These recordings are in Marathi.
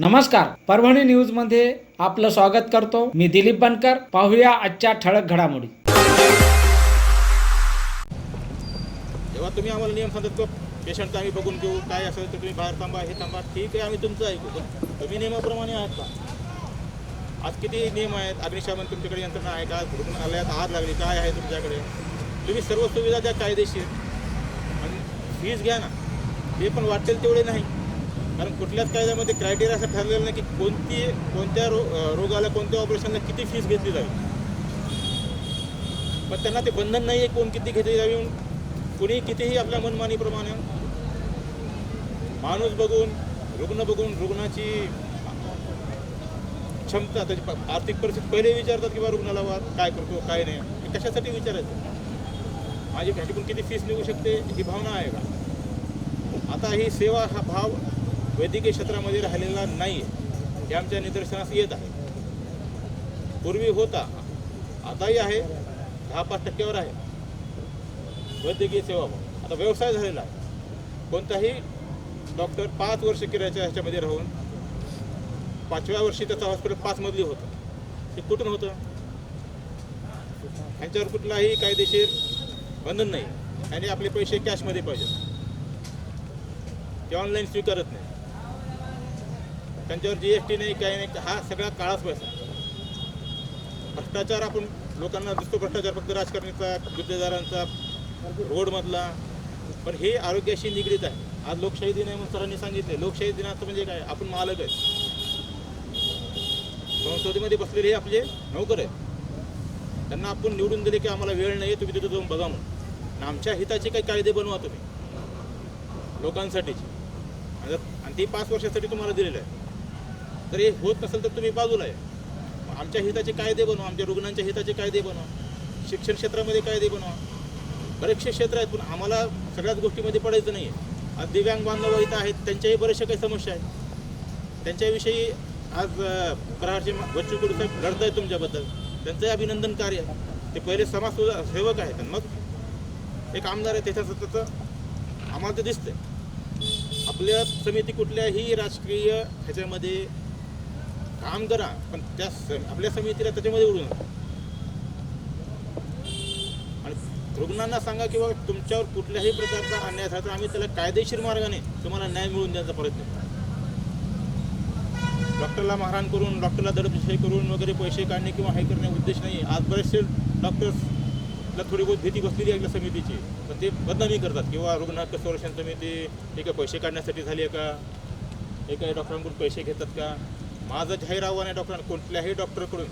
नमस्कार. परभणी न्यूजमध्ये आपलं स्वागत करतो. मी दिलीप बनकर. पाहूया आजच्या ठळक घडामोडी. जेव्हा तुम्ही आम्हाला नियम सांगत पेशंट पेशंटचं आम्ही बघून घेऊ काय असेल तर तुम्ही बाहेर थांबा हे थांबा. ठीक आहे आम्ही तुमचं ऐकू पण तुम्ही नियमाप्रमाणे आहात का? आज किती नियम आहेत? अग्निशमन तुमच्याकडे यंत्रणा आहे का? रुग्णालयात आग लागली काय आहे तुमच्याकडे? तुम्ही सर्व सुविधा द्या कायदेशीर. आणि फीज घ्या ना. ते पण वाटेल तेवढे नाही. कारण कुठल्याच कायद्यामध्ये क्रायटेरिया असं ठरलेलं नाही की कोणती कोणत्या रो रोगाला कोणत्या ऑपरेशनला किती फीस घेतली जावी पण त्यांना ते बंधन नाही आहे कोण किती घेतली जावी कुणी कितीही आपल्या मनमानीप्रमाणे माणूस बघून रुग्ण बघून रुग्णाची क्षमता त्याची आर्थिक परिस्थिती पहिले विचारतात की बा रुग्णाला वा काय करतो काय नाही. हे कशासाठी विचारायचं? माझी ह्याच्याकडून किती फीस निघू शकते ही भावना आहे का? आता ही सेवा हा भाव वैद्यकीय क्षेत्रामध्ये राहिलेला नाही आहे हे आमच्या निदर्शनास येत आहे. पूर्वी होता. आताही आहे. दहा पाच टक्क्यावर आहे. वैद्यकीय सेवा आता व्यवसाय झालेला आहे. कोणताही डॉक्टर पाच वर्ष किरायच्या ह्याच्यामध्ये राहून पाचव्या वर्षी त्याचं हॉस्पिटल पाच मधली होतं. ते कुठून होतं? ह्यांच्यावर कुठलाही कायदेशीर बंधन नाही. आणि आपले पैसे कॅशमध्ये पाहिजेत. ते ऑनलाईन स्वीकारत नाही. त्यांच्यावर जी एस टी नाही काही नाही हा सगळा काळाच पैसा भ्रष्टाचार आपण लोकांना दिसतो भ्रष्टाचार फक्त राजकारणाचा गुत्तेदारांचा रोडमधला. पण हे आरोग्याशी निगडीत आहे. आज लोकशाही दिन आहे म्हणून सरांनी सांगितले. लोकशाही दिनाचं म्हणजे काय? आपण मालक आहे. संसदेमध्ये बसलेले हे आपले नोकर आहेत. त्यांना आपण निवडून दिले की आम्हाला वेळ नाही तुम्ही तिथे जाऊन बघा म्हणून. आमच्या हिताचे काही कायदे बनवा तुम्ही. लोकांसाठीचे. आणि आणि ते पाच वर्षासाठी तुम्हाला दिलेलं आहे. जर हे होत नसेल तर तुम्ही बाजूला आहे आमच्या हिताचे कायदे बनवा आमच्या रुग्णांच्या हिताचे कायदे बनवा. शिक्षण क्षेत्रामध्ये कायदे बनवा. बरेचसे क्षेत्र आहेत पण आम्हाला सगळ्याच गोष्टीमध्ये पडायचं नाही आहे आज दिव्यांग बांधव इथं आहेत त्यांच्याही बऱ्याचशा काही समस्या आहेत. त्यांच्याविषयी आज अं, प्रहारचे बच्चू कडू साहेब लढत आहेत तुमच्याबद्दल. त्यांचंही अभिनंदन कार्य. आहे. ते पहिले समाज सेवक आहेत आणि मग एक आमदार आहे त्याच्या सतत आम्हाला ते दिसतंय. आपल्या समिती कुठल्याही राजकीय ह्याच्यामध्ये काम करा पण त्या स- आपल्या समितीला त्याच्यामध्ये उडू नका. आणि रुग्णांना सांगा किंवा तुमच्यावर कुठल्याही प्रकारचा अन्याय झाला तर आम्ही त्याला कायदेशीर मार्गाने तुम्हाला न्याय मिळवून द्यायचा प्रयत्न डॉक्टरला मारहाण करून डॉक्टरला दडपशाही करून वगैरे पैसे काढणे किंवा हे करणे उद्देश नाही आज बरेचसे डॉक्टर्सला थोडी बहुत भीती बसलेली आहे आपल्या समितीची. पण ते बदनामी करतात. किंवा रुग्ण हक्क संरक्षण समिती हे काय पैसे काढण्यासाठी झाली आहे का? एका डॉक्टरांकडून पैसे घेतात का? माझं जाहीर आव्हान आहे डॉक्टर कुठल्याही डॉक्टरकडून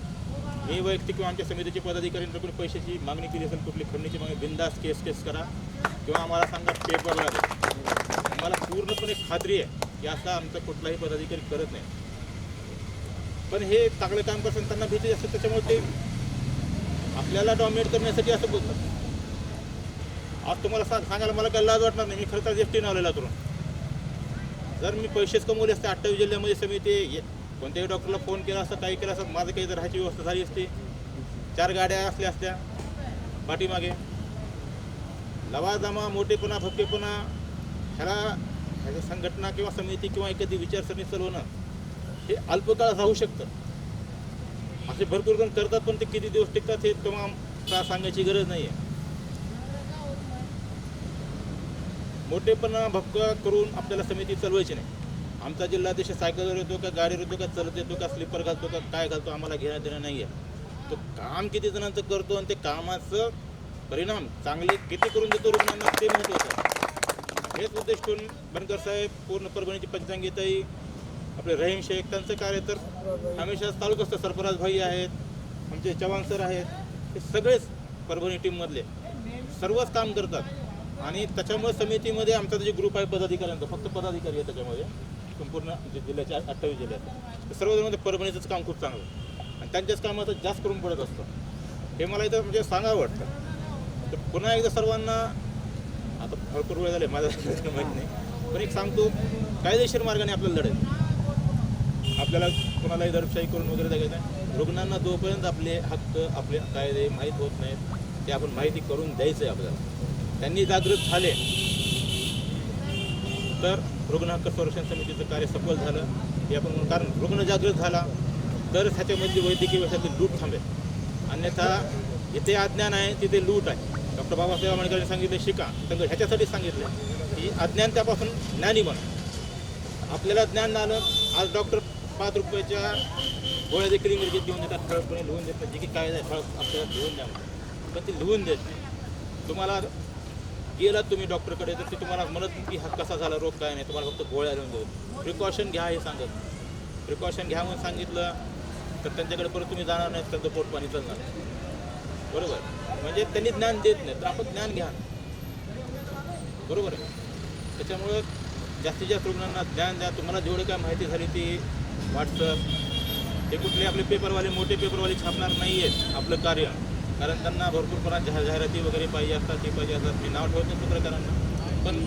मी वैयक्तिक किंवा आमच्या समितीचे पदाधिकाऱ्यांकडून पैशाची मागणी केली असेल कुठली खंडणीची मागणी बिंदास केस केस करा किंवा आम्हाला सांगा पेपरला द्या मला पूर्णपणे खात्री आहे की असा आमचा कुठलाही पदाधिकारी करत नाही. पण हे चांगलं काम करतात त्यांना भीती असते त्याच्यामुळे ते आपल्याला डॉमिनेट करण्यासाठी असं बोलतात. आज तुम्हाला सांग सांगायला मला काही लाज वाटणार नाही मी खरं तर एस टी नावलेला करून जर मी पैसेच कमवले असते अठ्ठावीस जिल्ह्यामध्ये समिती कोणत्याही डॉक्टरला फोन केला असता काही केलं असतं माझं काही जर राहायची व्यवस्था झाली असती. चार गाड्या असल्या असत्या पाठीमागे. लवाजमा मोठेपणा भक्केपणा ह्याला ह्याच्या संघटना किंवा समिती किंवा एखादी विचारसरणी चालवणं हे अल्पकाळ राहू शकतं. असे भरपूर जण करतात पण ते किती दिवस टिकतात हे तुम्हाला सांगायची गरज नाही आहे मोठेपणा भक्का करून आपल्याला समिती चालवायची नाही. आमचा जिल्हाधीश सायकलवर येतो का गाडीवर येतो का चलत येतो का स्लीपर घालतो का काय घालतो आम्हाला घेणं देणं नाही आहे तो काम किती जणांचं करतो आणि ते कामाचं परिणाम चांगले किती करून देतो रुग्णांना ते महत्त्वाचं हेच उद्देश ठेवून बनकर साहेब पूर्ण परभणीची पंचांगीताई आपले रहीम शेख त्यांचं कार्य तर हमेशा चालूच असतं सरफराज भाई आहेत आमचे चव्हाण सर आहेत हे सगळेच परभणी टीममधले. सर्वच काम करतात. आणि त्याच्यामुळे समितीमध्ये आमचा जे ग्रुप आहे पदाधिकाऱ्यांचा फक्त पदाधिकारी आहे त्याच्यामध्ये. संपूर्ण जे जिल्ह्याचे अठ्ठावीस जिल्ह्यात सर्वजणांमध्ये परभणीचंच काम खूप चांगलं आणि त्यांच्याच कामाचं जास्त करून पडत असतं. हे मला इथं म्हणजे सांगावं वाटतं. तर पुन्हा एकदा सर्वांना आता भरपूर वेळ झाले माझा माहीत नाही. पण एक सांगतो कायदेशीर मार्गाने आपल्याला लढायचं आपल्याला कोणालाही दडपशाही करून वगैरे द्यायचं नाही. रुग्णांना जोपर्यंत आपले हक्क आपले कायदे माहीत होत नाहीत ते आपण माहिती करून द्यायचं आहे आपल्याला. त्यांनी जागृत झाले तर रुग्ण हक्क संरक्षण समितीचं कार्य सफल झालं. हे आपण म्हणू. कारण रुग्ण जागृत झाला तर ह्याच्यामधली वैद्यकीय व्यवसायातील लूट थांबेल. अन्यथा जिथे अज्ञान आहे तिथे लूट आहे. डॉक्टर बाबासाहेब आंबेडकरांनी सांगितलं शिका. तर ह्याच्यासाठी सांगितलं की अज्ञान त्यापासून ज्ञानी बन. आपल्याला ज्ञान आलं आज डॉक्टर पाच रुपयाच्या गोळ्या देखील इंग्रजीत लिहून देतात ठळकपणे लिहून देतात. जे की काय आहे ठळक आपल्याला लिहून द्या पण ते लिहून देत तुम्हाला गेलात तुम्ही डॉक्टरकडे तर ते तुम्हाला म्हणत की हा कसा झाला रोग काय नाही तुम्हाला फक्त गोळ्या देऊन देऊ. प्रिकॉशन घ्या हे सांगत. प्रिकॉशन घ्या म्हणून सांगितलं तर त्यांच्याकडे परत तुम्ही जाणार नाही त्यांचं पोट पाणी चालणार. बरोबर? म्हणजे त्यांनी ज्ञान देत नाही तर आपण ज्ञान घ्या. बरोबर? आहे त्याच्यामुळं जास्तीत जास्त रुग्णांना ज्ञान द्या. तुम्हाला जेवढी काय माहिती झाली ती व्हॉट्सअप हे कुठले आपले पेपरवाले मोठे पेपरवाले छापणार नाही आहेत आपलं कार्य. कारण त्यांना भरपूर प्रमाणात जाहिराती वगैरे पाहिजे असतात ते पाहिजे असतात. मी नाव ठेवतो पत्रकारांना. पण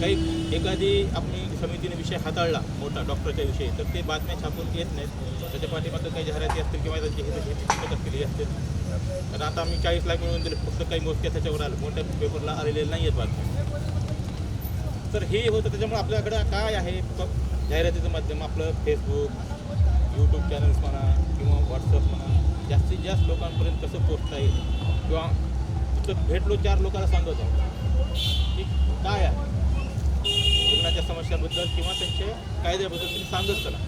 काही एखादी आपली समितीने विषय हाताळला मोठा डॉक्टरच्या विषयी तर ते बातम्या छापून येत नाहीत. त्याच्या पाठीमागं काही जाहिराती असतील किंवा त्यांची हित केली असतील. तर आता आम्ही चाळीस लाख मिळवून दिले फक्त काही मोजक्या त्याच्यावर आलं. मोठ्या पेपरला आलेले नाही आहेत बातम्या. तर हे होतं. त्याच्यामुळे आपल्याकडं काय आहे? जाहिरातीचं माध्यम आपलं फेसबुक यूट्यूब चॅनल्स म्हणा किंवा व्हॉट्सअप म्हणा. जास्तीत जास्त लोकांपर्यंत कसं पोचता येईल? किंवा तिथं भेटलो चार लोकांना सांगत. आहोत की काय आहे? रुग्णाच्या समस्याबद्दल किंवा त्यांच्या कायद्याबद्दल तुम्ही सांगत चला.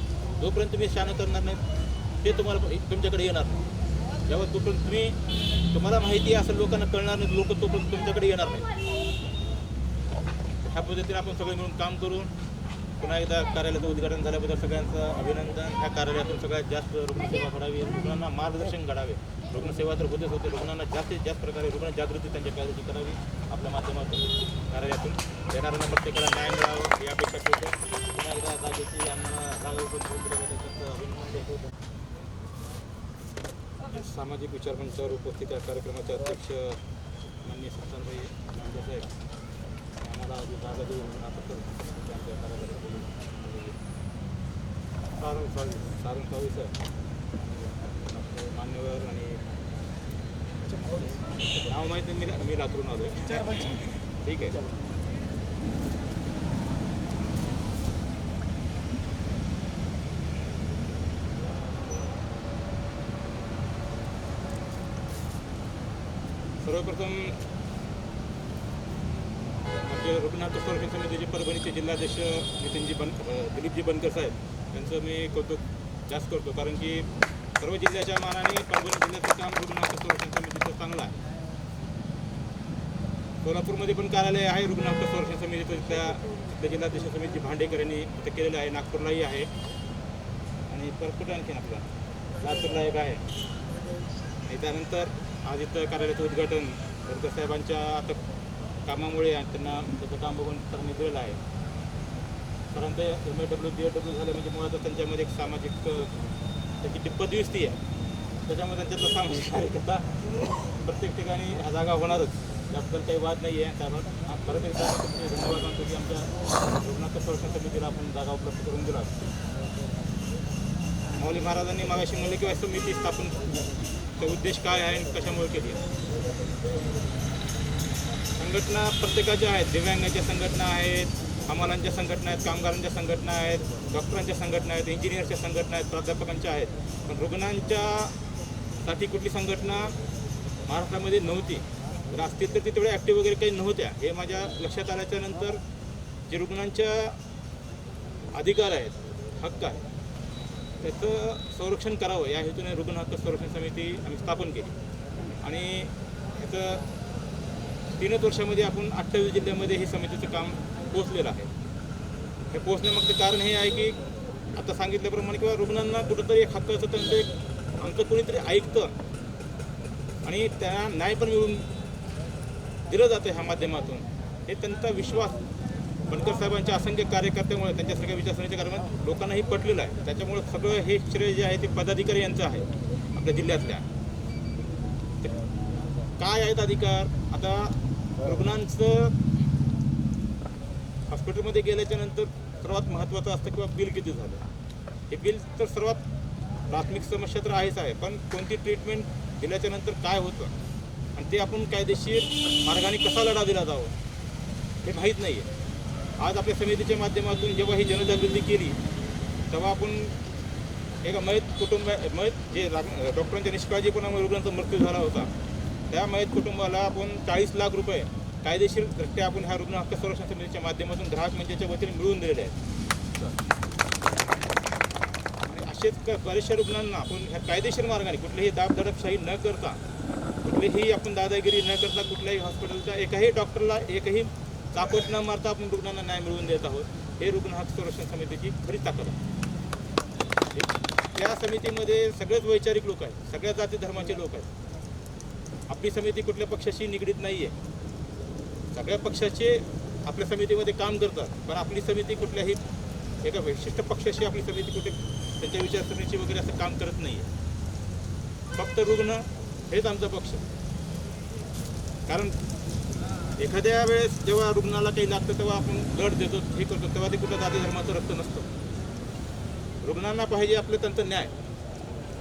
जोपर्यंत तुम्ही शानं करणार नाही ते तुम्हाला तुमच्याकडे येणार नाही. जेव्हा तोपर्यंत तुम्ही तुम्हाला माहिती आहे असं लोकांना कळणार नाही लोक तोपर्यंत तुमच्याकडे येणार नाही ह्या पद्धतीने आपण सगळे मिळून काम करून पुन्हा एकदा कार्यालयाचं उद्घाटन झाल्याबद्दल सगळ्यांचं अभिनंदन. ह्या कार्यालयातून सगळ्यात जास्त रुग्णसेवा घडावी. रुग्णांना मार्गदर्शन घडावे. रुग्णसेवा तर होतेच होते. रुग्णांना जास्तीत जास्त प्रकारे रुग्ण जागृती त्यांच्या कार्याची करावी आपल्या माध्यमातून. कार्यालयातून. येणाऱ्यांना प्रत्येकाला न्याय मिळावं ही अपेक्षा ठेवतो. पुन्हा एकदा जागेची आम्हाला अभिनंदन सामाजिक विचार मंचावर उपस्थित या कार्यक्रमाचे अध्यक्ष माननीय सत्तारभाई साहेब. आम्हाला जी जागा देऊन म्हणून आता तर आमच्या कार्यालयात बोलून सारंग सावी सारंग सावी सर मान्यवर आणि नाव माहीत नाही मी मी रात्रून आलो आहे ठीक आहे सर्वप्रथम आमचे रुग्णालय संरक्षण समितीचे परभणीचे जिल्हाध्यक्ष नितीनजी बन दिलीपजी बनकर साहेब त्यांचं मी कौतुक जास्त करतो. कारण की सर्व जिल्ह्याच्या मानाने परभणी जिल्ह्याचं काम रुग्णालय संरक्षण समितीचं चांगलं आहे. सोलापूरमध्ये पण कार्यालय आहे रुग्णालय संरक्षण समितीचं. त्या तिथल्या जिल्हाध्यक्ष समिती भांडेकर यांनी इथं केलेलं आहे नागपूरलाही आहे. आणि परत कुठं आणखीन आपला? लातूरला एक आहे. आणि त्यानंतर आज इथं कार्यालयाचं उद्घाटन. बनकर साहेबांच्या आता कामामुळे आणि त्यांना त्याचं काम बघून त्यांनी दिलेलं आहे. कारण ते M A W B A W झाले म्हणजे मुळात त्यांच्यामध्ये एक सामाजिक त्याची टिप्पत ती आहे. त्याच्यामुळे त्यांच्यातलं सामाजिक कार्यकर्ता प्रत्येक ठिकाणी ह्या जागा होणारच. त्याबद्दल काही वाद नाही आहे कारण परत एकदा तुमचे धन्यवाद मानतो की आमच्या रुग्णालय संरक्षण समितीला आपण जागा उपलब्ध करून दिला. माऊली महाराजांनी मागाशी म्हणले की समिती स्थापन ते उद्देश काय आहे आणि कशामुळे केली संघटना प्रत्येकाच्या आहेत. दिव्यांगाच्या संघटना आहेत. हमालांच्या संघटना आहेत कामगारांच्या संघटना आहेत डॉक्टरांच्या संघटना आहेत इंजिनियरच्या संघटना आहेत प्राध्यापकांच्या आहेत. पण रुग्णांच्या साठी कुठली संघटना महाराष्ट्रामध्ये नव्हती. रास्ते असतील तर ती तेवढ्या ॲक्टिव्ह वगैरे काही नव्हत्या. हे माझ्या लक्षात आल्याच्यानंतर जे रुग्णांच्या अधिकार आहेत हक्क आहेत त्याचं संरक्षण करावं. या हेतूने रुग्ण हक्क संरक्षण समिती आम्ही स्थापन केली. आणि याचं तीनच वर्षामध्ये आपण अठ्ठावीस जिल्ह्यामध्ये हे समितीचं काम पोचलेलं आहे. हे पोचण्यामागचं कारण हे आहे की आता सांगितल्याप्रमाणे किंवा रुग्णांना कुठंतरी एक हक्काचं त्यांचं एक आमचं कोणीतरी ऐकतं आणि त्यांना न्याय पण मिळून दिलं जातं ह्या माध्यमातून. हे त्यांचा विश्वास बनकर साहेबांच्या असंख्य कार्यकर्त्यामुळे त्यांच्यासारख्या विचारसरणीच्या कारण लोकांनाही पटलेलं आहे. त्याच्यामुळे सगळं हे श्रेय जे आहे ते पदाधिकारी यांचं आहे आपल्या जिल्ह्यातल्या. काय आहेत अधिकार? आता रुग्णांचं हॉस्पिटलमध्ये गेल्याच्यानंतर सर्वात महत्त्वाचं असतं किंवा बिल किती झालं? हे बिल तर सर्वात प्राथमिक समस्या तर आहेच आहे पण कोणती ट्रीटमेंट दिल्याच्या नंतर काय होतं? आणि ते आपण कायदेशीर मार्गाने कसा लढा दिला जावं हे माहीत नाही आहे आज आपल्या समितीच्या माध्यमातून जेव्हा ही जनजागृती केली तेव्हा आपण एका मयत कुटुंब मयत जे डॉक्टरांच्या निष्काळजीपणामुळे रुग्णांचा मृत्यू झाला होता. त्या मयत कुटुंबाला आपण चाळीस लाख रुपये कायदेशीर दृष्ट्या आपण ह्या रुग्ण हक्क संरक्षण समितीच्या माध्यमातून ग्राहक मंचाच्या वतीने मिळवून दिलेले आहेत. असेच क- बऱ्याचशा रुग्णांना आपण ह्या कायदेशीर मार्गाने कुठलीही दाबदडपशाही न करता कुठलीही आपण दादागिरी न करता कुठल्याही हॉस्पिटलच्या एकाही डॉक्टरला एकही चापट न मारता आपण रुग्णांना न्याय मिळवून देत आहोत. हे रुग्ण हक्क संरक्षण समितीची खरी ताकद आहे. त्या समितीमध्ये सगळेच वैचारिक लोक आहेत सगळ्या जाती धर्माचे लोक आहेत. आपली समिती कुठल्या पक्षाशी निगडीत नाही आहे सगळ्या पक्षाचे आपल्या समितीमध्ये काम करतात पण आपली समिती कुठल्याही एका विशिष्ट पक्षाशी आपली समिती कुठे त्यांच्या विचारसरणीची वगैरे असं काम करत नाही आहे फक्त रुग्ण हेच आमचा पक्ष कारण एखाद्या वेळेस जेव्हा रुग्णाला काही लागतं तेव्हा आपण लढ देतो हे करतो तेव्हा ते कुठं जाती धर्माचं रक्त नसतं. रुग्णांना पाहिजे आपलं त्यांचं न्याय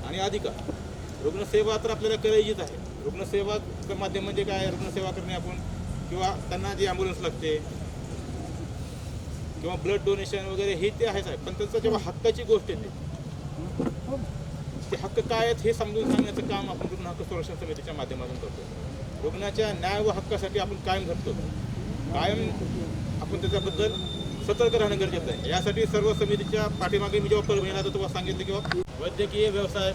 आणि अधिकार. रुग्णसेवा तर आपल्याला करायचीच आहे. रुग्णसेवाचं माध्यम म्हणजे काय? रुग्णसेवा करणे आपण. किंवा त्यांना जी ॲम्ब्युलन्स लागते. किंवा ब्लड डोनेशन वगैरे हे ते आहेच आहे. पण त्यांचा जेव्हा हक्काची गोष्ट येते ते. हक्क काय आहेत हे समजून सांगण्याचं काम आपण रुग्ण हक्क संरक्षण समितीच्या माध्यमातून करतो. रुग्णाच्या न्याय व हक्कासाठी आपण कायम झटतो कायम आपण त्याच्याबद्दल सतर्क राहणं गरजेचं आहे. यासाठी सर्व समितीच्या पाठीमागे मी जेव्हा परभणीला तेव्हा सांगितलं किंवा वैद्यकीय व्यवसाय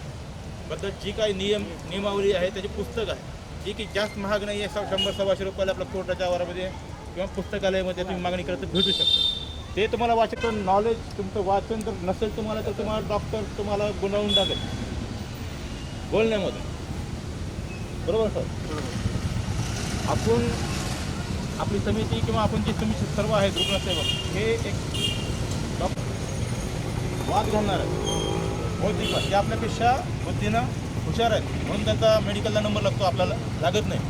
बद्दल जी काही नियम नियमावली आहे त्याची पुस्तक आहे जी की जास्त महाग नाही आहे शंभर सव्वाशे रुपयाला आपल्या कोर्टाच्या आवारामध्ये किंवा पुस्तकालयामध्ये तुम्ही मागणी करत भेटू शकता. ते तुम्हाला वाचन नॉलेज तुमचं वाचन जर नसेल तुम्हाला तर तुम्हाला डॉक्टर तुम्हाला गुंडाळून टाकेल. बोलण्यामध्ये. बरोबर सर? आपण आपली समिती किंवा आपण जी तुम्ही सर्व आहेत रुग्णसेवक हे एक डॉक- वाद घालणार आहे बौद्धिक ते आपल्यापेक्षा बुद्धीनं हुशार आहेत. म्हणून त्यांचा मेडिकलला नंबर लागतो आपल्याला लागत नाही.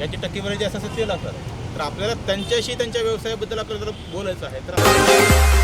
याची टक्केवारी जी असं ते लागतात. तर आपल्याला त्यांच्याशी त्यांच्या व्यवसायाबद्दल आपल्याला जर बोलायचं आहे. तर